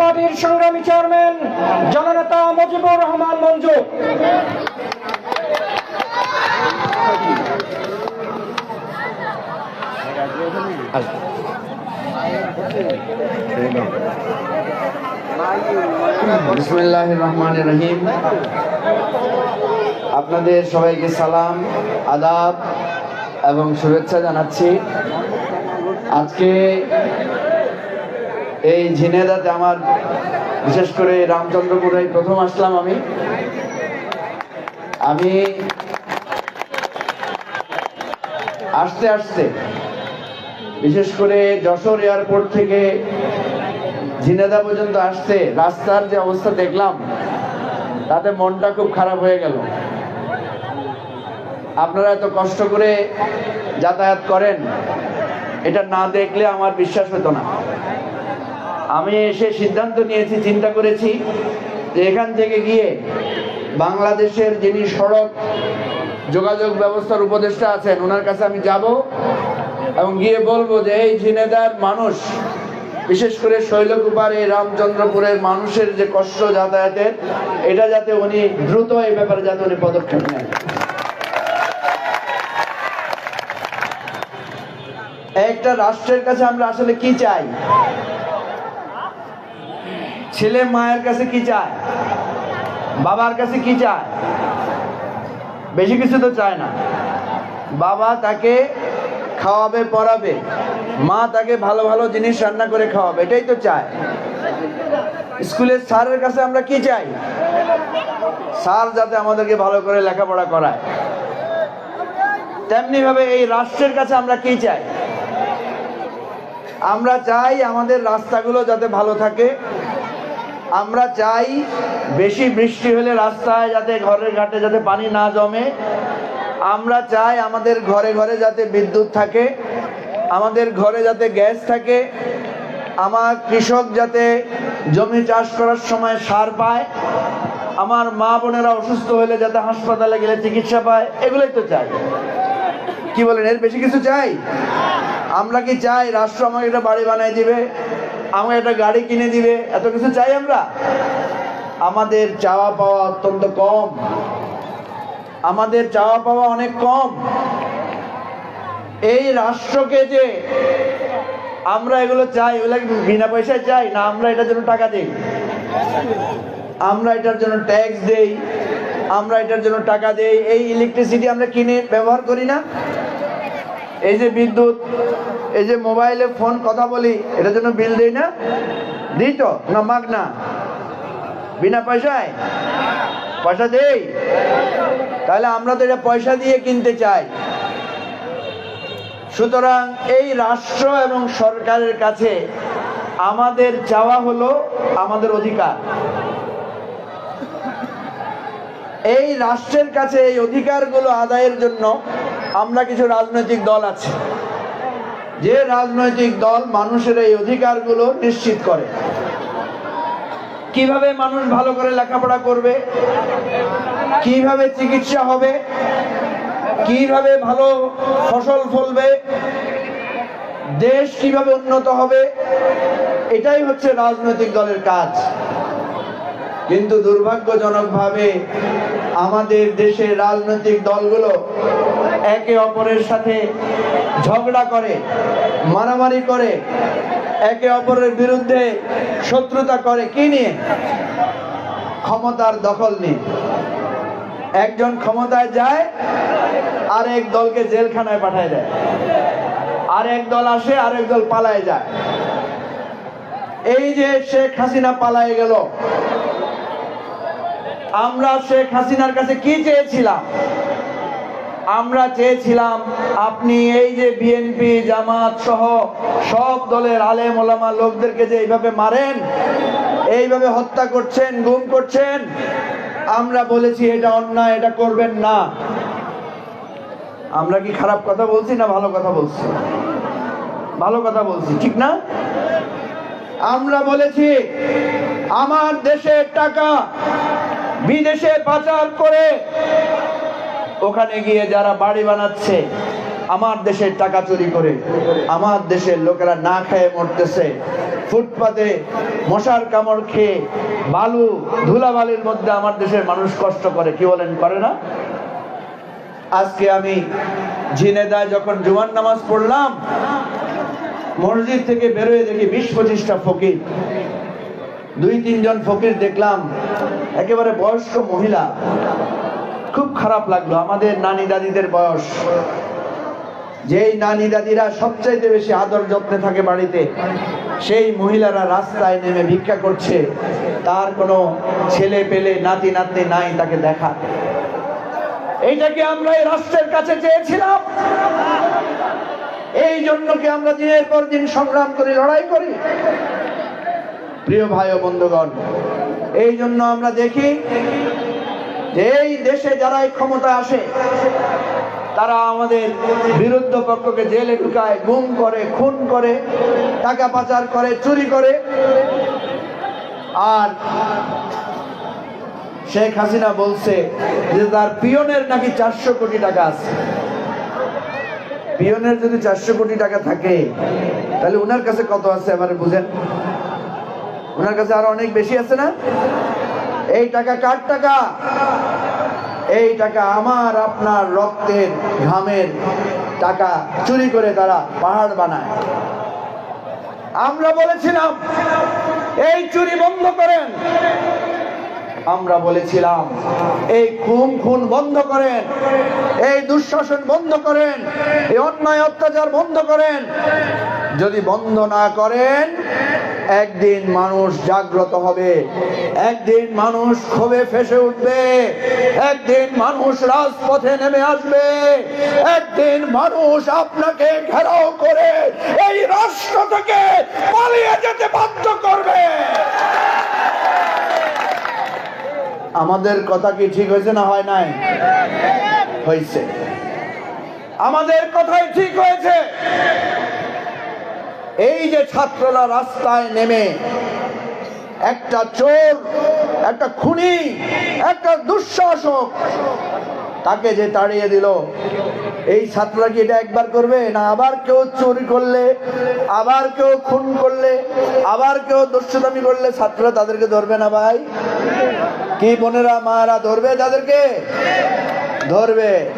পার্টির সংগ্রামী চেয়ারম্যান, জননেতা মুজিবুর রহমান মঞ্জু। রহমান রহিম। আপনাদের সবাইকে সালাম, আদাব এবং শুভেচ্ছা জানাচ্ছি। আজকে এই ঝিনেদাতে আমার, বিশেষ করে রামচন্দ্রপুরে প্রথম আসলাম আমি। আমি আসতে আসতে, বিশেষ করে যশোর এয়ারপোর্ট থেকে ঝিনেদা পর্যন্ত আসতে রাস্তার যে অবস্থা দেখলাম, তাতে মনটা খুব খারাপ হয়ে গেল। আপনারা এত কষ্ট করে যাতায়াত করেন, এটা না দেখলে আমার বিশ্বাস হতো না। আমি এসে সিদ্ধান্ত নিয়েছি, চিন্তা করেছি যে এখান থেকে গিয়ে বাংলাদেশের যিনি সড়ক যোগাযোগ ব্যবস্থার উপদেষ্টা আছেন, ওনার কাছে আমি যাব এবং গিয়ে বলব যে এই ঝিনেদার মানুষ, বিশেষ করে শৈলকুপার এই রামচন্দ্রপুরের মানুষের যে কষ্ট যাতায়াতের, এটা যাতে উনি দ্রুত এই ব্যাপারে যাতে উনি পদক্ষেপ নেন। একটা রাষ্ট্রের কাছে আমরা আসলে কি চাই? ছেলে মায়ের কাছে কি চায়? বাবার কাছে কি চায়? বেশি কিছু তো চায় না। বাবা তাকে খাওয়াবে, পড়াবে। মা তাকে ভালো ভালো জিনিস রান্না করে খাওয়াবে, এটাই তো চায়। স্কুলের স্যারের কাছে আমরা কি চাই? স্যার যাতে আমাদেরকে ভালো করে লেখাপড়া করায়। তেমনি ভাবে এই রাষ্ট্রের কাছে আমরা কি চাই? আমরা চাই আমাদের রাস্তাগুলো যাতে ভালো থাকে। আমরা চাই বেশি বৃষ্টি হলে রাস্তায় যাতে ঘরের ঘাটে যাতে পানি না জমে। আমরা চাই আমাদের ঘরে ঘরে যাতে বিদ্যুৎ থাকে, আমাদের ঘরে যাতে গ্যাস থাকে, আমার কৃষক যাতে জমি চাষ করার সময় সার পায়, আমার মা বোনেরা অসুস্থ হলে যাতে হাসপাতালে গেলে চিকিৎসা পায়, এগুলোই তো চাই। কি বলেন, এর বেশি কিছু চাই? আমরা কি চাই রাষ্ট্র আমাকে একটা বাড়ি বানাই দিবে? আমাকে একটা গাড়ি কিনে দিবে। এত কিছু চাই আমরা? আমাদের চাওয়া পাওয়া অত্যন্ত কম। আমাদের চাওয়া পাওয়া অনেক কম। এই রাষ্ট্রকে যে আমরা এগুলো চাই, এগুলো বিনা পয়সায় চাই? না, আমরা এটার জন্য টাকা দিই। আমরা এটার জন্য ট্যাক্স দেই। আমরা এটার জন্য টাকা দেই। এই ইলেকট্রিসিটি আমরা কিনে ব্যবহার করি না। এই যে বিদ্যুৎ, এই যে মোবাইলে ফোন কথা বলি, এটার জন্য বিল দেই না? দিই তো, না মাগ না। বিনা পয়সায়? পয়সা দেই? তাহলে আমরা তো এটা পয়সা দিয়ে কিনতে চাই। সুতরাং এই রাষ্ট্র এবং সরকারের কাছে আমাদের চাওয়া হলো আমাদের অধিকার। এই রাষ্ট্রের কাছে এই অধিকারগুলো আদায়ের জন্য আমরা কিছু রাজনৈতিক দল আছে। যে রাজনৈতিক দল মানুষের এই অধিকারগুলো নিশ্চিত করে। কীভাবে মানুষ ভালো করে লেখাপড়া করবে? কীভাবে চিকিৎসা হবে? কীভাবে ভালো ফসল ফলবে? দেশ কীভাবে উন্নত হবে? এটাই হচ্ছে রাজনৈতিক দলের কাজ। কিন্তু দুর্ভাগ্যজনকভাবে আমাদের দেশের রাজনৈতিক দলগুলো একে অপরের সাথে ঝগড়া করে, মারামারি করে, একে অপরের বিরুদ্ধে শত্রুতা করে, কি নিয়ে? ক্ষমতার দখল নিয়ে। একজন ক্ষমতায় যায় আর এক দলকে জেলখানায় পাঠায় দেয়। আর এক দল আসে আর এক দল পালায় যায়। এই যে শেখ হাসিনা পালায় গেল, আমরা শেখ হাসিনার কাছে কি চেয়েছিলাম? আমরা চেয়েছিলাম আপনি এই যে বিএনপি, জামাত সহ সব দলের আলেম ওলামা লোকদেরকে যে এইভাবে মারেন, এইভাবে হত্যা করছেন, গুম করছেন, আমরা বলেছি এটা অন্যায়, এটা করবেন না। আমরা কি খারাপ কথা বলছি না ভালো কথা বলছি? ভালো কথা বলছি, ঠিক না? আমরা বলেছি, আমার দেশের টাকা বিদেশে পাচার করে ওখানে গিয়ে যারা বাড়ি বানাচ্ছে, আমার দেশের টাকা চুরি করে, আমার দেশের লোকেরা না খেয়ে মরতেছে। ফুটপাতে মশার কামড় খেয়ে বালু ধুলাবালির মধ্যে আমার দেশের মানুষ কষ্ট করে, কি বলেন, করে না? আজকে আমি ঝিনেদায় যখন জুমার নামাজ পড়লাম, মসজিদ থেকে বেরোয় দেখি বিশ পঁচিশটা ফকির। দুই তিনজন ফকির দেখলাম, একেবারে বয়স্ক মহিলা। খুব খারাপ লাগল, আমাদের নানি দাদিদের বয়স। যেই নানি দাদিরা সবচাইতে বেশি আদর যত্নে থাকে বাড়িতে, সেই মহিলারা রাস্তায় নেমে ভিক্ষা করছে। তার কোনো ছেলে পেলে, নাতি নাতনি নাই তাকে দেখা। এইটাকে আমরা এই রাষ্ট্রের কাছে চেয়েছিলাম? এই জন্য কি আমরা দিনের পর দিন সংগ্রাম করি, লড়াই করি? প্রিয় ভাই ও বন্ধুগণ, এই জন্য আমরা দেখি এই দেশে যারা এই ক্ষমতা আসে, তারা আমাদের বিরুদ্ধ পক্ষকে জেলে ঢুকায়, গুম করে, খুন করে, টাকা পাচার করে, চুরি করে। আর শেখ হাসিনা বলছে যে তার পিয়নের নাকি চারশো কোটি টাকা আছে। পিয়নের যদি চারশো কোটি টাকা থাকে, তাহলে উনার কাছে কত আছে? এবারে বুঝেন। ওনার কাছে আরও অনেক বেশি আছে না? এই টাকা কার টাকা? এই টাকা আমার আপনার রক্তের ঘামের টাকা চুরি করে তারা পাহাড় বানায়। আমরা বলেছিলাম, এই চুরি বন্ধ করেন। আমরা বলেছিলাম, এই খুন খুন বন্ধ করেন। এই দুঃশাসন বন্ধ করেন। এই অন্যায় অত্যাচার বন্ধ করেন। যদি বন্ধ না করেন একদিন মানুষ জাগ্রত হবে। একদিন মানুষ ক্ষোভে ফেসে উঠবে। একদিন মানুষ রাজপথে নেমে আসবে। একদিন মানুষ আপনাকে ঘেরাও করে এই রাষ্ট্র থেকে পালিয়ে যেতে বাধ্য করবে। আমাদের কথা কি ঠিক হয়েছে না হয় নাই? হয়েছে। আমাদের কথাই ঠিক হয়েছে। এই যে ছাত্ররা রাস্তায় নেমে একটা চোর, একটা খুনি, একটা দুঃশাসক তাকে যে তাড়িয়ে দিল। এই ছাত্ররা কি এটা একবার করবে? না, আবার কেউ চুরি করলে, আবার কেউ খুন করলে, আবার কেউ দুঃসদামি করলে ছাত্ররা তাদেরকে ধরবে না ভাই? কি বোনেরা মারা ধরবে তাদেরকে? ধরবে।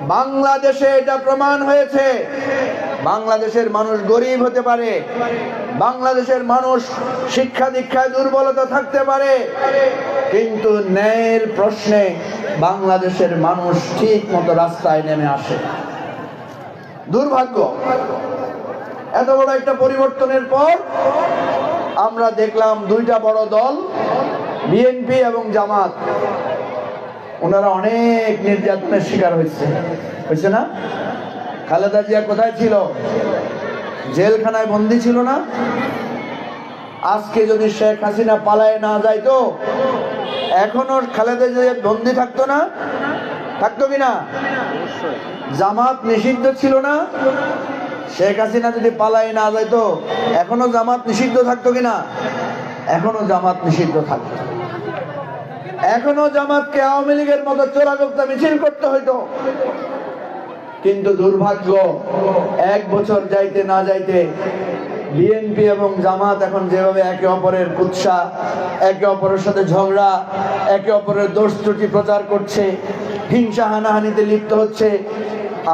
বাংলাদেশে এটা প্রমাণ হয়েছে। বাংলাদেশের মানুষ গরিব হতে পারে, বাংলাদেশের মানুষ শিক্ষা দীক্ষায় দুর্বলতা থাকতে পারে, কিন্তু ন্যায়ের প্রশ্নে বাংলাদেশের মানুষ ঠিক মতো রাস্তায় নেমে আসে। দুর্ভাগ্য, এত বড় একটা পরিবর্তনের পর আমরা দেখলাম দুইটা বড় দল, বিএনপি এবং জামাত, ওনারা অনেক নির্যাতনের শিকার হয়েছে। হয়েছে না? খালেদা জিয়া কোথায় ছিল? জেলখানায় বন্দি ছিল না? আজকে যদি শেখ হাসিনা পালায় না যাইতো, এখনও খালেদা জিয়া বন্দি থাকতো না? থাকতো কিনা জামাত নিষিদ্ধ ছিল না? শেখ হাসিনা যদি পালায় না যাইতো, এখনও জামাত নিষিদ্ধ থাকতো কিনা এখনও জামাত নিষিদ্ধ থাকতো। এখনও জামাতকে আওয়ামী লীগের মতো চোরাগোপ্তা মিছিল করতে হইতো। কিন্তু দুর্ভাগ্য, এক বছর যাইতে না যাইতে বিএনপি এবং জামাত এখন যেভাবে একে অপরের কুৎসা, একে অপরের সাথে ঝগড়া, একে অপরের দোষ ত্রুটি প্রচার করছে, হিংসা হানাহানিতে লিপ্ত হচ্ছে,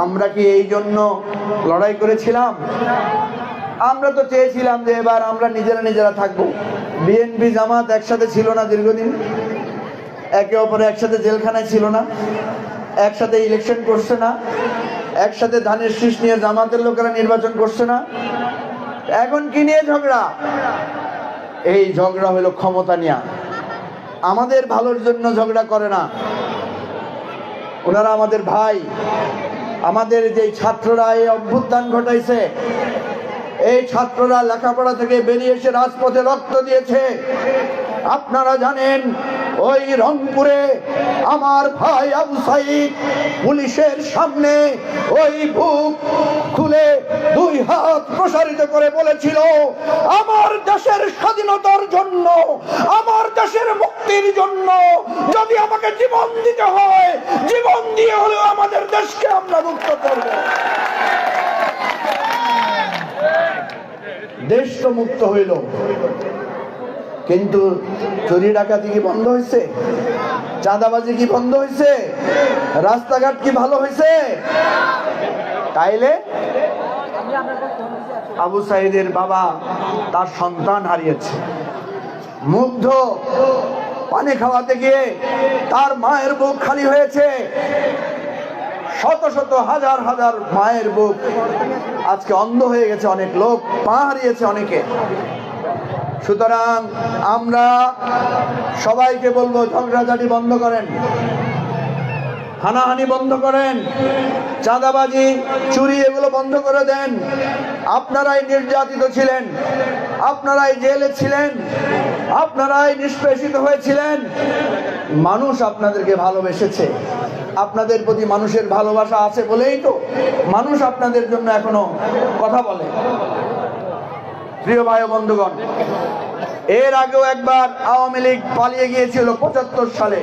আমরা কি এই জন্য লড়াই করেছিলাম? আমরা তো চেয়েছিলাম যে এবার আমরা নিজেরা নিজেরা থাকব। বিএনপি জামাত একসাথে ছিল না দীর্ঘদিন, একে অপরে একসাথে জেলখানায় ছিল না। একসাথে ইলেকশন করছে না, একসাথে ধানের শীষ নিয়ে জামাতের লোকেরা নির্বাচন করছে না। এখন কি নিয়ে ঝগড়া? এই ঝগড়া হলো ক্ষমতা নিয়ে। আমাদের ভালোর জন্য ঝগড়া করে না। ওনারা আমাদের ভাই। আমাদের যে ছাত্ররা এই অভ্যুত্থান ঘটাইছে, এই ছাত্ররা লেখাপড়া থেকে বেরিয়ে এসে রাজপথে রক্ত দিয়েছে। আপনারা জানেন, ওই রংপুরে আমার ভাই আবু সাইদ পুলিশের সামনে ওই বুক খুলে দুই হাত প্রসারিত করে বলেছিল, আমার দেশের স্বাধীনতার জন্য, আমার দেশের মুক্তির জন্য যদি আমাকে জীবন দিতে হয়, জীবন দিয়ে হলেও আমাদের দেশকে আমরা মুক্ত করব। দেশ তো মুক্ত হইল। কিন্তু চুরি ডাকাতি কি বন্ধ হয়েছে চাঁদাবাজি কি বন্ধ হয়েছে রাস্তাঘাট কি ভালো হয়েছে তাইলে আবু সাইদের বাবা তার সন্তান হারিয়েছে। মুগ্ধ পানি খাওয়াতে গিয়ে তার মায়ের বুক খালি হয়েছে। শত শত হাজার হাজার মায়ের বুক আজকে অন্ধ হয়ে গেছে অনেক লোক পা হারিয়েছে অনেকে। সুতরাং আমরা সবাইকে বলব ঝগড়াঝাটি বন্ধ করেন। হানাহানি বন্ধ করেন। চাঁদাবাজি, চুরি এগুলো বন্ধ করে দেন। আপনারাই নির্যাতিত ছিলেন। আপনারাই জেলে ছিলেন। আপনারাই নিষ্পেষিত হয়েছিলেন। মানুষ আপনাদেরকে ভালোবেসেছে। আপনাদের প্রতি মানুষের ভালোবাসা আছে বলেই তো মানুষ আপনাদের জন্য এখনও কথা বলে। প্রিয় ভাই বন্ধুগণ, এর আগেও একবার আওয়ামী লীগ পালিয়ে গিয়েছিল পঁচাত্তর সালে।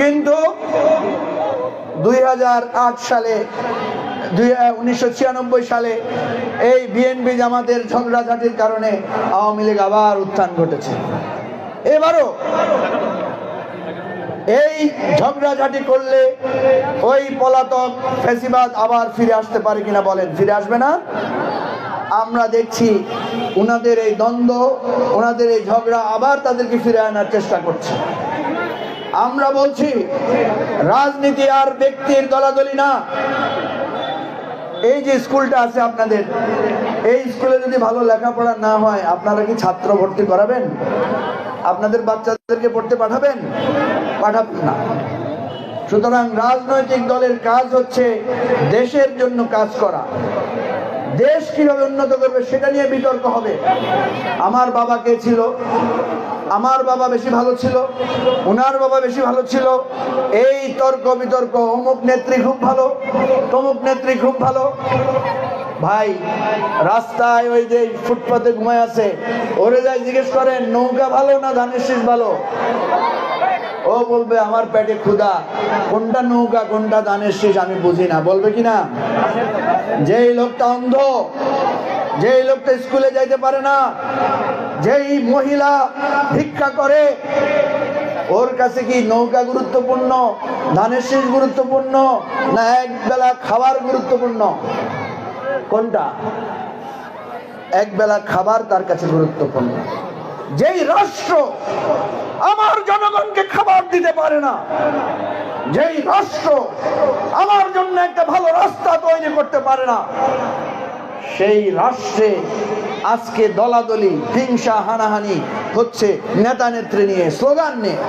কিন্তু দুই সালে উনিশশো সালে এই বিএনপি জামাতের ঝগড়াঝাটির কারণে আওয়ামী লীগ আবার উত্থান ঘটেছে। এবারও এই ঝগড়াঝাটি করলে ওই পলাতক ফেসিবাদ আবার ফিরে আসতে পারে কিনা বলেন? ফিরে আসবে না? আমরা দেখছি ওনাদের এই দ্বন্দ্ব ওনাদের এই ঝগড়া আবার তাদেরকে ফিরে আনার চেষ্টা করছে। আমরা বলছি, রাজনীতি আর ব্যক্তির দলাদলি না। এই যে স্কুলটা আছে আপনাদের, এই স্কুলে যদি ভালো লেখাপড়া না হয়, আপনারা কি ছাত্র ভর্তি করাবেন? আপনাদের বাচ্চাদেরকে পড়তে পাঠাবেন? পাঠাবেন না। সুতরাং রাজনৈতিক দলের কাজ হচ্ছে দেশের জন্য কাজ করা। দেশ কীভাবে উন্নত করবে সেটা নিয়ে বিতর্ক হবে। আমার বাবা কে ছিল? আমার বাবা বেশি ভালো ছিল। ওনার বাবা বেশি ভালো ছিল। এই তর্ক বিতর্ক, অমুক নেত্রী খুব ভালো, তমুক নেত্রী খুব ভালো। ভাই, রাস্তায় ওই যে ফুটপাতে ঘুমায় আছে, ওরে যাই জিজ্ঞেস করেন, নৌকা ভালো না ধানের শীষ ভালো? ও বলবে, আমার পেটে ক্ষুধা। কোনটা নৌকা, কোনটা দানের শেষ, আমি বুঝি না। বলবে কি না? যেই লোকটা অন্ধ, যেই লোকটা স্কুলে যাইতে পারে না, যেই মহিলা ভিক্ষা করে, ওর কাছে কি নৌকা গুরুত্বপূর্ণ, ধানের শীষ গুরুত্বপূর্ণ, না এক বেলা খাবার গুরুত্বপূর্ণ? কোনটা? এক বেলা খাবার তার কাছে গুরুত্বপূর্ণ। যেই রাষ্ট্র আমার জনগণকে খাবার দিতে পারে না। যেই রাষ্ট্র আমার জন্য একটা ভালো রাস্তা তৈরি করতে পারে না, সেই রাষ্ট্রে আজকে দলাদলি, হিংসা, হানাহানি হচ্ছে নেতা নেত্রী নিয়ে, স্লোগান নিয়ে।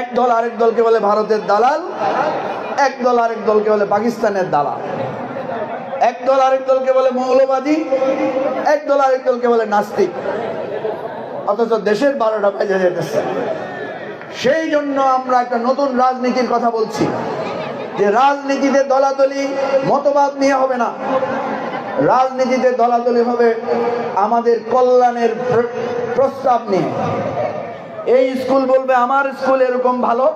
এক দল আরেক দলকে বলে ভারতের দালাল, এক দল আরেক দলকে বলে পাকিস্তানের দালাল। এক দল আরেক দলকে বলে মৌলবাদী, এক দল আরেক দলকে বলে নাস্তিক। অথচ দেশের বারোটা বেজে যেতেছে। সেই জন্য আমরা একটা নতুন রাজনীতির কথা বলছি। যে রাজনীতিতে দলাদলি মতবাদ নিয়ে হবে না। রাজনীতিতে দলাদলি হবে আমাদের কল্যাণের প্রস্তাব নিয়ে। এই স্কুল বলবে, আমার স্কুল এরকম ভালো।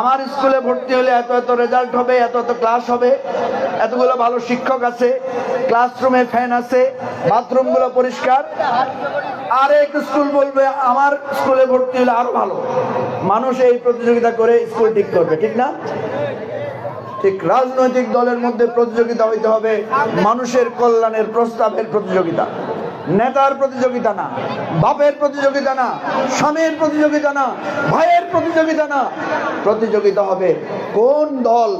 আমার স্কুলে ভর্তি হলে এত এত রেজাল্ট হবে, এত এত ক্লাস হবে। এতগুলো ভালো শিক্ষক আছে ক্লাসরুমে ফ্যান আছে বাথরুমগুলো পরিষ্কার। আর এক স্কুল বলবে, আমার স্কুলে ভর্তি হলে আরও ভালো। মানুষ এই প্রতিযোগিতা করে স্কুল ঠিক করবে, ঠিক না? ঠিক, রাজনৈতিক দলের মধ্যে প্রতিযোগিতা হইতে হবে, মানুষের কল্যাণের প্রস্তাবের প্রতিযোগিতা। নেতার প্রতিযোগিতা না, বাপের প্রতিযোগিতা না, স্বামীর প্রতিযোগিতা না, ভাইয়ের প্রতিযোগিতা না। প্রতিযোগিতা হবে কোন দল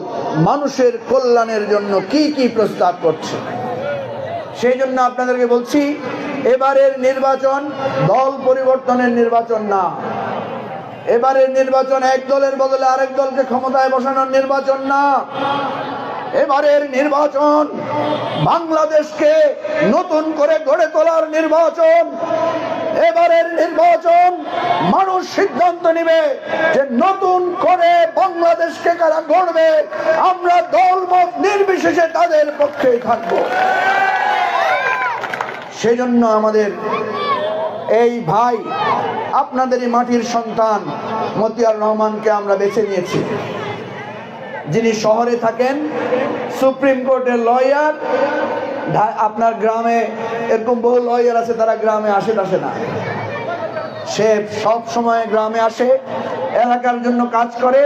মানুষের কল্যাণের জন্য কি কি প্রস্তাব করছে। সেই জন্য আপনাদেরকে বলছি, এবারের নির্বাচন দল পরিবর্তনের নির্বাচন না। এবারের নির্বাচন এক দলের বদলে আরেক দলকে ক্ষমতায় বসানোর নির্বাচন না। এবারের নির্বাচন বাংলাদেশকে নতুন করে গড়ে তোলার নির্বাচন। এবারের নির্বাচন মানুষ সিদ্ধান্ত নেবে যে নতুন করে বাংলাদেশকে কারা গড়বে। আমরা দলমত নির্বিশেষে তাদের পক্ষেই থাকব। সেজন্য আমাদের এই ভাই আপনাদেরই মাটির সন্তান মতিয়ার রহমানকে আমরা বেছে নিয়েছি। যিনি শহরে থাকেন, সুপ্রিম কোর্টের লয়ার আপনার গ্রামে এরকম বহু লয়ার আছে, তারা গ্রামে আসে আসে না। সে সব সময় গ্রামে আসে, এলাকার জন্য কাজ করে।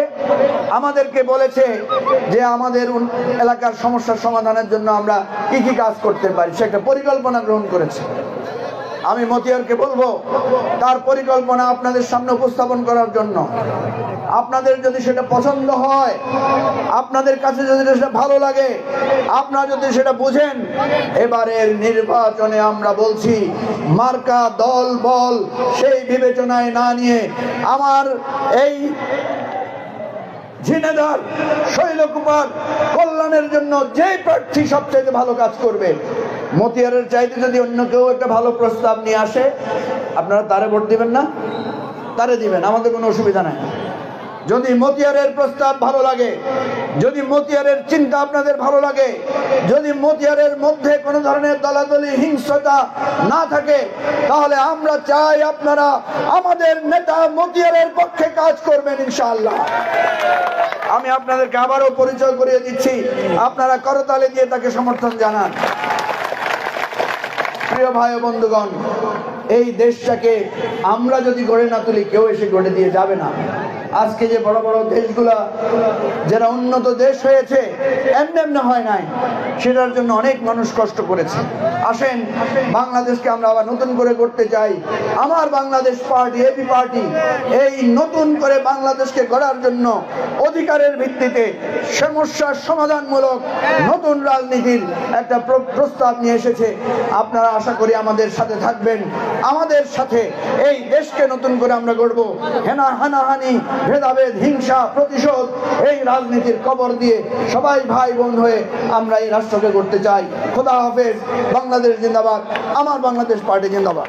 আমাদেরকে বলেছে যে আমাদের এলাকার সমস্যার সমাধানের জন্য আমরা কি কি কাজ করতে পারি। সে একটা পরিকল্পনা গ্রহণ করেছে। আমি মতিয়ারকে বলব, তার পরিকল্পনা আপনাদের সামনে উপস্থাপন করার জন্য। আপনাদের যদি সেটা পছন্দ হয়, আপনাদের কাছে যদি সেটা ভালো লাগে, আপনারা যদি সেটা বুঝেন, এবারের নির্বাচনে আমরা বলছি, মার্কা দল বল সেই বিবেচনায় না নিয়ে আমার এই ঝিনেদার শৈলকুমার কল্যাণের জন্য যে প্রার্থী সবচেয়ে ভালো কাজ করবে মতিয়ারের চাইতে যদি অন্য কেউ একটা ভালো প্রস্তাব নিয়ে আসে, আপনারা তারে ভোট দিবেন না? তারে দিবেন, আমাদের কোনো অসুবিধা নাই। যদি মতিয়ারের প্রস্তাব ভালো লাগে, যদি মতিয়ারের চিন্তা আপনাদের ভালো লাগে, যদি মতিয়ারের মধ্যে কোনো ধরনের দলাদলি, হিংস্রতা না থাকে, তাহলে আমরা চাই আপনারা আমাদের নেতা মতিয়ারের পক্ষে কাজ করবেন ইনশাআল্লাহ। আমি আপনাদেরকে আবারও পরিচয় করিয়ে দিচ্ছি। আপনারা করতালে দিয়ে তাকে সমর্থন জানান। প্রিয় ভাই বন্ধুগণ, এই দেশটাকে আমরা যদি গড়ে না তুলি, কেউ এসে গড়ে দিয়ে যাবে না। আজকে যে বড় বড় দেশগুলা, যারা উন্নত দেশ হয়েছে, এমনি এমনি হয় নাই, সেটার জন্য অনেক মানুষ কষ্ট করেছে। আসেন, বাংলাদেশকে আমরা আবার নতুন করে করতে চাই। আমার বাংলাদেশ পার্টি এবি পার্টি, এই নতুন করে বাংলাদেশকে গড়ার জন্য অধিকারের ভিত্তিতে সমস্যার সমাধানমূলক নতুন রাজনীতির একটা প্র- প্রস্তাব নিয়ে এসেছে। আপনারা আশা করি আমাদের সাথে থাকবেন। আমাদের সাথে এই দেশকে নতুন করে আমরা গড়বো। হেনা হানাহানি ভেদাভেদ, হিংসা, প্রতিশোধ, এই রাজনীতির কবর দিয়ে সবাই ভাই বোন হয়ে আমরা এই রাষ্ট্রকে করতে চাই। খোদা হাফেজ, বাংলাদেশ জিন্দাবাদ, আমার বাংলাদেশ পার্টি জিন্দাবাদ।